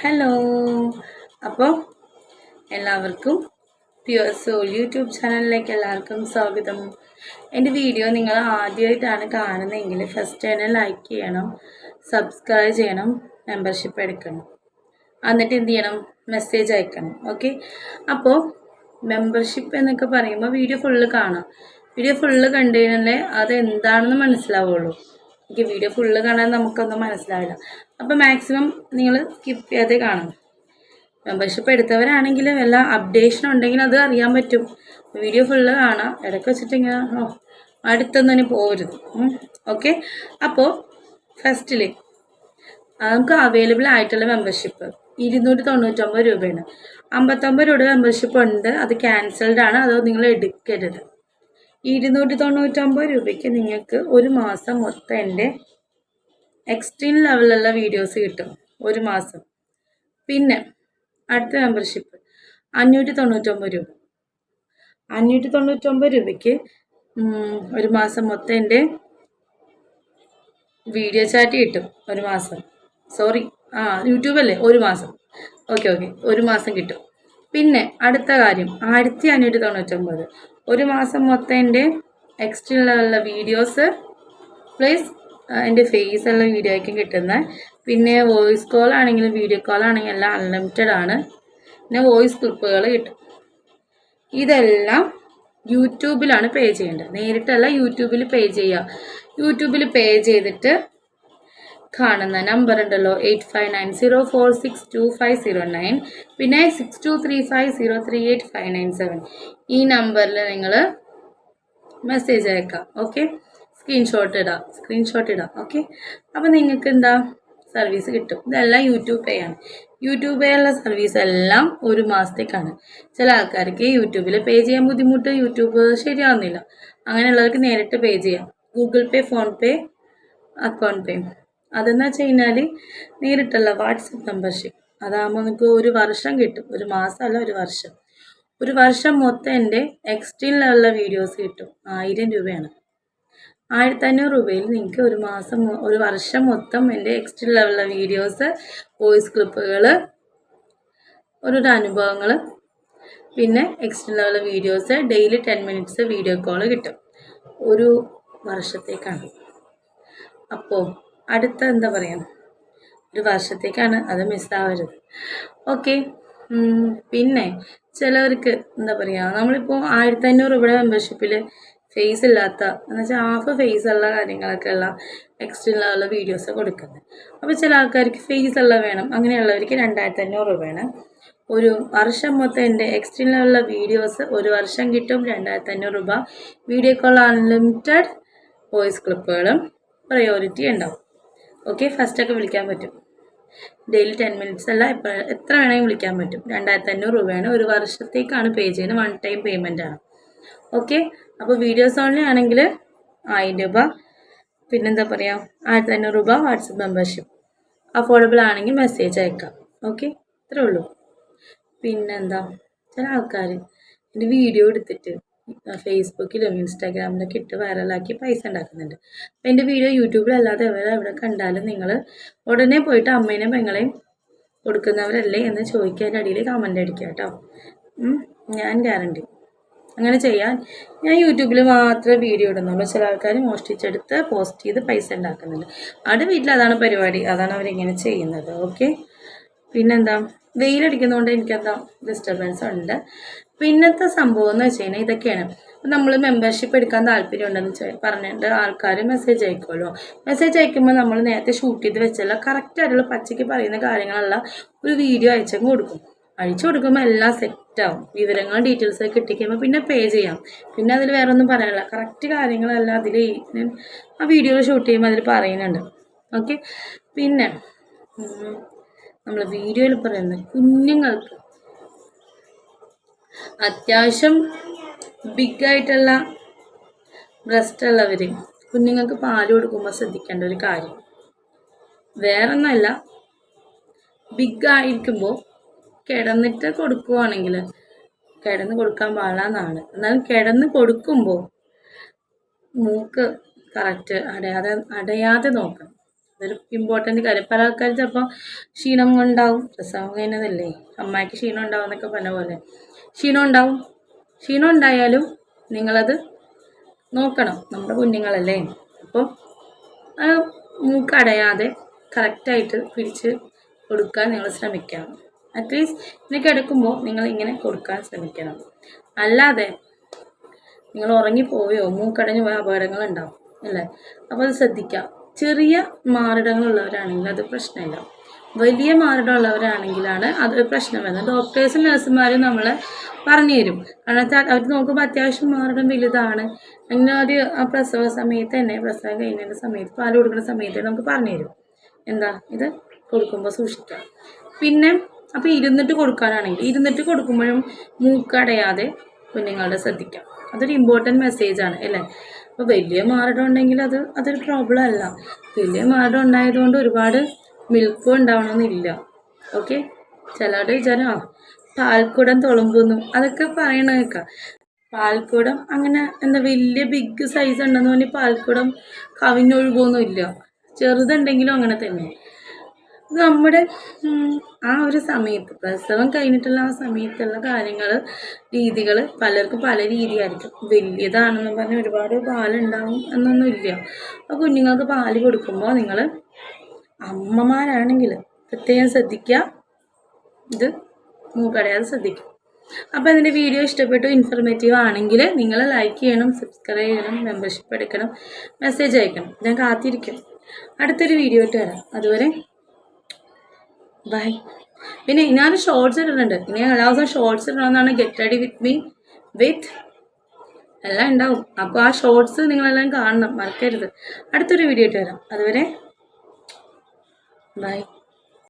Hello അപ്പോൾ എല്ലാവർക്കും pure soul YouTube ചാനലിലേക്ക് എല്ലാവർക്കും സ്വാഗതം. എന്റെ വീഡിയോ നിങ്ങൾ ആദ്യമായിട്ടാണ് കാണുന്നതെങ്കിൽ ഫസ്റ്റ് തന്നെ ലൈക്ക് ചെയ്യണം സബ്സ്ക്രൈബ് ചെയ്യണം മെമ്പർഷിപ്പ് എടുക്കണം. എന്നിട്ട് എന്ത് ചെയ്യണം? മെസ്സേജ് അയക്കണം. ഓക്കെ അപ്പോൾ മെമ്പർഷിപ്പ് എന്നൊക്കെ പറയുമ്പോൾ വീഡിയോ ഫുള്ള് കാണാം. വീഡിയോ ഫുള്ള് കണ്ടു കഴിഞ്ഞാൽ അത് എന്താണെന്ന് മനസ്സിലാവുള്ളൂ. എനിക്ക് വീഡിയോ ഫുള്ള് കാണാൻ നമുക്കൊന്നും മനസ്സിലാവില്ല. അപ്പോൾ മാക്സിമം നിങ്ങൾ സ്കിപ്പ് ചെയ്യാതെ കാണണം മെമ്പർഷിപ്പ് എടുത്തവരാണെങ്കിൽ വല്ല അപ്ഡേഷൻ ഉണ്ടെങ്കിൽ അത് അറിയാൻ പറ്റും. വീഡിയോ ഫുള്ള് കാണാം. ഇടയ്ക്ക് വെച്ചിട്ട് ഇങ്ങനെ ഓ അടുത്തൊന്നും പോകരുത് ഓക്കെ അപ്പോൾ ഫസ്റ്റിൽ നമുക്ക് അവൈലബിൾ ആയിട്ടുള്ള മെമ്പർഷിപ്പ് ഇരുന്നൂറ്റി തൊണ്ണൂറ്റൊമ്പത് രൂപയാണ്. അമ്പത്തൊമ്പത് രൂപയുടെ മെമ്പർഷിപ്പ് ഉണ്ട്. അത് ക്യാൻസൽഡ് ആണ്. അത് നിങ്ങൾ എടുക്കരുത്. ഇരുന്നൂറ്റി തൊണ്ണൂറ്റൊമ്പത് രൂപയ്ക്ക് നിങ്ങൾക്ക് ഒരു മാസം മൊത്തം എന്റെ എക്സ്ട്രീം ലെവലിലുള്ള വീഡിയോസ് കിട്ടും. ഒരു മാസം. പിന്നെ അടുത്ത മെമ്പർഷിപ്പ് അഞ്ഞൂറ്റി തൊണ്ണൂറ്റൊമ്പത് രൂപ. അഞ്ഞൂറ്റി തൊണ്ണൂറ്റൊമ്പത് രൂപയ്ക്ക് ഒരു മാസം മൊത്തം എന്റെ വീഡിയോ ചാറ്റ് കിട്ടും. ഒരു മാസം. സോറി ആ യൂട്യൂബല്ലേ ഒരു മാസം. ഓക്കെ ഓക്കെ ഒരു മാസം കിട്ടും. പിന്നെ അടുത്ത കാര്യം. ആയിരത്തി അഞ്ഞൂറ്റി തൊണ്ണൂറ്റൊമ്പത് ഒരു മാസം മൊത്തം എന്റെ എക്സ്റ്റേണലുള്ള വീഡിയോസ് പ്ലസ് എന്റെ ഫേസ് ഉള്ള വീഡിയോ ആയിരിക്കും കിട്ടുന്നത് പിന്നെ വോയിസ് കോൾ ആണെങ്കിലും വീഡിയോ കോൾ ആണെങ്കിലും എല്ലാം അൺലിമിറ്റഡ് ആണ്. പിന്നെ വോയിസ് ക്ലിപ്പുകൾ കിട്ടും. ഇതെല്ലാം യൂട്യൂബിലാണ് പേ ചെയ്യേണ്ടത്. നേരിട്ടല്ല യൂട്യൂബിൽ പേ ചെയ്യുക യൂട്യൂബിൽ പേ ചെയ്തിട്ട് കാണുന്ന നമ്പർ ഉണ്ടല്ലോ eight five nine zero four six two five zero nine പിന്നെ six two three five zero three eight five nine seven ഈ നമ്പറിൽ നിങ്ങൾ മെസ്സേജ് അയക്കാം ഓക്കെ സ്ക്രീൻഷോട്ട് ഇടാം സ്ക്രീൻഷോട്ട് ഇടാം ഓക്കെ അപ്പോൾ നിങ്ങൾക്ക് എന്താ? സർവീസ് കിട്ടും. ഇതെല്ലാം യൂട്യൂബ് പേ ആണ്. യൂട്യൂബ് ഉള്ള സർവീസ് എല്ലാം ഒരു മാസത്തേക്കാണ്. ചില ആൾക്കാർക്ക് യൂട്യൂബിൽ പേ ചെയ്യാൻ ബുദ്ധിമുട്ട് യൂട്യൂബ് ശരിയാവുന്നില്ല. അങ്ങനെയുള്ളവർക്ക് നേരിട്ട് പേ ചെയ്യാം. Google pay PhonePe account pay അതെന്ന് വെച്ച് കഴിഞ്ഞാൽ നേരിട്ടുള്ള വാട്സപ്പ് മെമ്പർഷിപ്പ് അതാകുമ്പോൾ നിങ്ങൾക്ക് ഒരു വർഷം കിട്ടും. ഒരു മാസമല്ല ഒരു വർഷം. ഒരു വർഷം മൊത്തം എന്റെ എക്സ്ട്രീം ലെവലിലെ വീഡിയോസ് കിട്ടും. ആയിരം രൂപയാണ്. ആയിരത്തി അഞ്ഞൂറ് രൂപയിൽ നിങ്ങൾക്ക് ഒരു മാസം ഒരു വർഷം മൊത്തം എന്റെ എക്സ്ട്രീം ലെവലിലെ വീഡിയോസ് വോയിസ് ക്ലിപ്പുകൾ ഓരോരോ അനുഭവങ്ങൾ പിന്നെ extreme ലെവലിലെ videos daily ten minutes video call കിട്ടും. ഒരു വർഷത്തേക്കാണ്. അപ്പോൾ അടുത്ത എന്താ പറയുക ഒരു വർഷത്തേക്കാണ് അത് മിസ്സാവരുത് ഓക്കെ പിന്നെ ചിലവർക്ക് എന്താ പറയുക നമ്മളിപ്പോൾ ആയിരത്തി അഞ്ഞൂറ് രൂപയുടെ മെമ്പർഷിപ്പിൽ ഫേസ് ഇല്ലാത്ത എന്ന് വെച്ചാൽ ഹാഫ് ഫേസ് ഉള്ള കാര്യങ്ങളൊക്കെ ഉള്ള എക്സ്ട്രീം ലെവലുള്ള വീഡിയോസ് കൊടുക്കുന്നത്. അപ്പോൾ ചില ആൾക്കാർക്ക് ഫേസ് ഉള്ള വേണം അങ്ങനെയുള്ളവർക്ക് രണ്ടായിരത്തി അഞ്ഞൂറ് രൂപയാണ്. ഒരു വർഷം മൊത്തം എന്റെ എക്സ്ട്രീം ലെവലിലെ വീഡിയോസ് ഒരു വർഷം കിട്ടും രണ്ടായിരത്തി അഞ്ഞൂറ് രൂപ വീഡിയോ കോൾ അൺലിമിറ്റഡ് വോയിസ് ക്ലിപ്പുകളും പ്രയോറിറ്റി ഉണ്ടാവും. ഓക്കെ ഫസ്റ്റൊക്കെ വിളിക്കാൻ പറ്റും. ഡെയിലി ടെൻ മിനിറ്റ്സ് അല്ല എപ്പോൾ എത്ര വേണമെങ്കിലും വിളിക്കാൻ പറ്റും. രണ്ടായിരത്തി അഞ്ഞൂറ് രൂപയാണ്. ഒരു വർഷത്തേക്കാണ് പേ ചെയ്യുന്നത്. വൺ ടൈം പേയ്മെന്റ് ആണ്. ഓക്കെ അപ്പോൾ വീഡിയോസ് ഓൺലി ആണെങ്കിൽ ആയിരം രൂപ. പിന്നെന്താ പറയുക ആയിരത്തി അഞ്ഞൂറ് രൂപ വാട്സപ്പ് മെമ്പർഷിപ്പ് അഫോർഡബിൾ ആണെങ്കിൽ മെസ്സേജ് അയക്കാം. ഓക്കെ ഇത്രേ ഉള്ളൂ. പിന്നെന്താ? ചില ആൾക്കാർ എന്റെ വീഡിയോ എടുത്തിട്ട് ഫേസ്ബുക്കിലും ഇൻസ്റ്റാഗ്രാമിലൊക്കെ ഇട്ട് വൈറലാക്കി പൈസ ഉണ്ടാക്കുന്നുണ്ട്. അപ്പം എന്റെ വീഡിയോ യൂട്യൂബിലല്ലാതെ എവിടെ എവിടെ കണ്ടാലും നിങ്ങൾ ഉടനെ പോയിട്ട് അമ്മേനെയും പെങ്ങളെയും കൊടുക്കുന്നവരല്ലേ എന്ന് ചോദിക്കാൻ അടിയിൽ കമന്റ് അടിക്കുക കേട്ടോ. ഞാൻ ഗ്യാരണ്ടി അങ്ങനെ ചെയ്യാൻ ഞാൻ യൂട്യൂബിൽ മാത്രമേ വീഡിയോ ഇടുന്നുള്ളൂ. ചില ആൾക്കാർ മോഷ്ടിച്ചെടുത്ത് പോസ്റ്റ് ചെയ്ത് പൈസ ഉണ്ടാക്കുന്നുണ്ട്. അവിടെ വീട്ടിൽ അതാണ് പരിപാടി. അതാണ് അവരിങ്ങനെ ചെയ്യുന്നത്. ഓക്കെ പിന്നെന്താ? വെയിലടിക്കുന്നതുകൊണ്ട് എനിക്കെന്താ ഡിസ്റ്റർബൻസ് ഉണ്ട്. പിന്നത്തെ സംഭവം എന്ന് വെച്ച് കഴിഞ്ഞാൽ ഇതൊക്കെയാണ്. നമ്മൾ മെമ്പർഷിപ്പ് എടുക്കാൻ താല്പര്യം ചെ- പറഞ്ഞിട്ട് ആൾക്കാർ മെസ്സേജ് അയക്കുമല്ലോ മെസ്സേജ് അയക്കുമ്പോൾ നമ്മൾ നേരത്തെ ഷൂട്ട് ചെയ്ത് വെച്ചല്ല കറക്റ്റ് ആയിട്ടുള്ള പച്ചയ്ക്ക് പറയുന്ന കാര്യങ്ങളുള്ള ഒരു വീഡിയോ അയച്ചങ്ങ് കൊടുക്കും. അയച്ചു കൊടുക്കുമ്പോൾ എല്ലാം സെറ്റാവും വിവരങ്ങളും ഡീറ്റെയിൽസ് ഒക്കെ കിട്ടിക്കുമ്പോൾ പിന്നെ പേ ചെയ്യാം. പിന്നെ അതിൽ വേറെ ഒന്നും പറയാനില്ല. കറക്റ്റ് കാര്യങ്ങളെല്ലാം അതിൽ ആ വീഡിയോയിൽ ഷൂട്ട് ചെയ്യുമ്പോൾ അതിൽ പറയുന്നുണ്ട്. ഓക്കെ പിന്നെ നമ്മൾ വീഡിയോയിൽ പറയുന്നത് കുഞ്ഞുങ്ങൾക്ക് അത്യാവശ്യം ബിഗ് ആയിട്ടുള്ള ബ്രസ്റ്റ് ഉള്ളവർ കുഞ്ഞുങ്ങൾക്ക് പാൽ കൊടുക്കുമ്പോൾ ശ്രദ്ധിക്കേണ്ട ഒരു കാര്യം. വേറൊന്നല്ല ബിഗ് ആയിരിക്കുമ്പോൾ കിടന്നിട്ട് കൊടുക്കുവാണെങ്കിൽ കിടന്ന് കൊടുക്കാൻ പാടാന്നാണ്. എന്നാലും കിടന്ന് കൊടുക്കുമ്പോൾ മൂക്ക് കറക്റ്റ് അടയാതെ അടയാതെ നോക്കണം. ഇതൊരു ഇമ്പോർട്ടന്റ് കാര്യം. പല ആൾക്കാർ ചിലപ്പോൾ ക്ഷീണം ഉണ്ടാവും പ്രസവം കഴിഞ്ഞതല്ലേ? അമ്മയ്ക്ക് ക്ഷീണം ഉണ്ടാവും എന്നൊക്കെ പറഞ്ഞ പോലെ. ക്ഷീണം ഉണ്ടാവും. ക്ഷീണം ഉണ്ടായാലും നിങ്ങളത് നോക്കണം. നമ്മുടെ കുഞ്ഞുങ്ങളല്ലേ. അപ്പോൾ അത് മൂക്കടയാതെ കറക്റ്റായിട്ട് പിടിച്ച് കൊടുക്കാൻ നിങ്ങൾ ശ്രമിക്കണം. അറ്റ്ലീസ്റ്റ് ഇതിനൊക്കെ എടുക്കുമ്പോൾ നിങ്ങൾ ഇങ്ങനെ കൊടുക്കാൻ ശ്രമിക്കണം. അല്ലാതെ നിങ്ങൾ ഉറങ്ങിപ്പോയോ മൂക്കടഞ്ഞ് പോയ അപകടങ്ങളുണ്ടാവും അല്ലേ? അപ്പോൾ അത് ശ്രദ്ധിക്കാം. ചെറിയ മാറിടങ്ങളുള്ളവരാണെങ്കിൽ അത് പ്രശ്നമില്ല. വലിയ മാറിടമുള്ളവരാണെങ്കിലാണ് അത് പ്രശ്നം വരുന്നത്. ഡോക്ടേഴ്സും നഴ്സുമാരും നമ്മളെ പറഞ്ഞു തരും. കാരണം അവർ നോക്കുമ്പോൾ അത്യാവശ്യം മാറിടം വലുതാണ്. അങ്ങനെ ഒരു പ്രസവ സമയത്ത് തന്നെ പ്രസവം കഴിഞ്ഞതിന്റെ സമയത്ത് പാൽ കൊടുക്കുന്ന സമയത്ത് നമുക്ക് പറഞ്ഞു തരും. എന്താ? ഇത് കൊടുക്കുമ്പോൾ സൂക്ഷിക്കാം പിന്നെ അപ്പോൾ ഇരുന്നിട്ട് കൊടുക്കാനാണെങ്കിൽ ഇരുന്നിട്ട് കൊടുക്കുമ്പോഴും മൂക്കടയാതെ കുഞ്ഞുങ്ങളുടെ ശ്രദ്ധിക്കാം. അതൊരു ഇമ്പോർട്ടന്റ് മെസ്സേജാണ് അല്ലേ? അപ്പോൾ വലിയ മാറിടം ഉണ്ടെങ്കിൽ അത് അതൊരു പ്രോബ്ലം അല്ല. വലിയ മാറിടം ഉണ്ടായതുകൊണ്ട് ഒരുപാട് മിൽക്കും ഉണ്ടാവണമെന്നില്ല. ഓക്കെ ചിലരുടെ വിചാരം ആ പാൽക്കുടം തുളുമ്പുന്നു. അതൊക്കെ പറയണ കേൾക്കാം. പാൽക്കുടം അങ്ങനെ എന്താ വലിയ ബിഗ് സൈസ് ഉണ്ടെന്ന് പറഞ്ഞ് പാൽക്കുടം കവിഞ്ഞൊഴുകൊന്നുമില്ല ചെറുതുണ്ടെങ്കിലും അങ്ങനെ തന്നെ. നമ്മുടെ ആ ഒരു സമയത്ത് പ്രസവം കഴിഞ്ഞിട്ടുള്ള ആ സമയത്തുള്ള കാര്യങ്ങൾ രീതികൾ പലർക്കും പല രീതിയായിരിക്കും. വലിയതാണെന്ന് പറഞ്ഞ് ഒരുപാട് പാലുണ്ടാവും എന്നൊന്നുമില്ല ആ കുഞ്ഞുങ്ങൾക്ക് പാൽ കൊടുക്കുമ്പോൾ നിങ്ങൾ അമ്മമാരാണെങ്കിൽ പ്രത്യേകം ശ്രദ്ധിക്കുക ഇത് മൂക്കടയാതെ ശ്രദ്ധിക്കുക അപ്പോൾ ഇതിന്റെ വീഡിയോ ഇഷ്ടപ്പെട്ടു ഇൻഫർമേറ്റീവ് ആണെങ്കിൽ നിങ്ങൾ ലൈക്ക് ചെയ്യണം സബ്സ്ക്രൈബ് ചെയ്യണം മെമ്പർഷിപ്പ് എടുക്കണം മെസ്സേജ് അയക്കണം. ഞാൻ കാത്തിരിക്കും. അടുത്തൊരു വീഡിയോ ആയിട്ട് വരാം. അതുവരെ ബൈ പിന്നെ ഞാൻ ഷോർട്സ് ഇടുന്നുണ്ട് ഇനി എല്ലാ ദിവസവും shorts ഇടണമെന്നാണ് get ready with me with എല്ലാം ഉണ്ടാവും. അപ്പോൾ ആ ഷോർട്സ് നിങ്ങളെല്ലാം കാണണം. മറക്കരുത്. അടുത്തൊരു വീഡിയോ ഇട്ട് വരാം. അതുവരെ ബൈ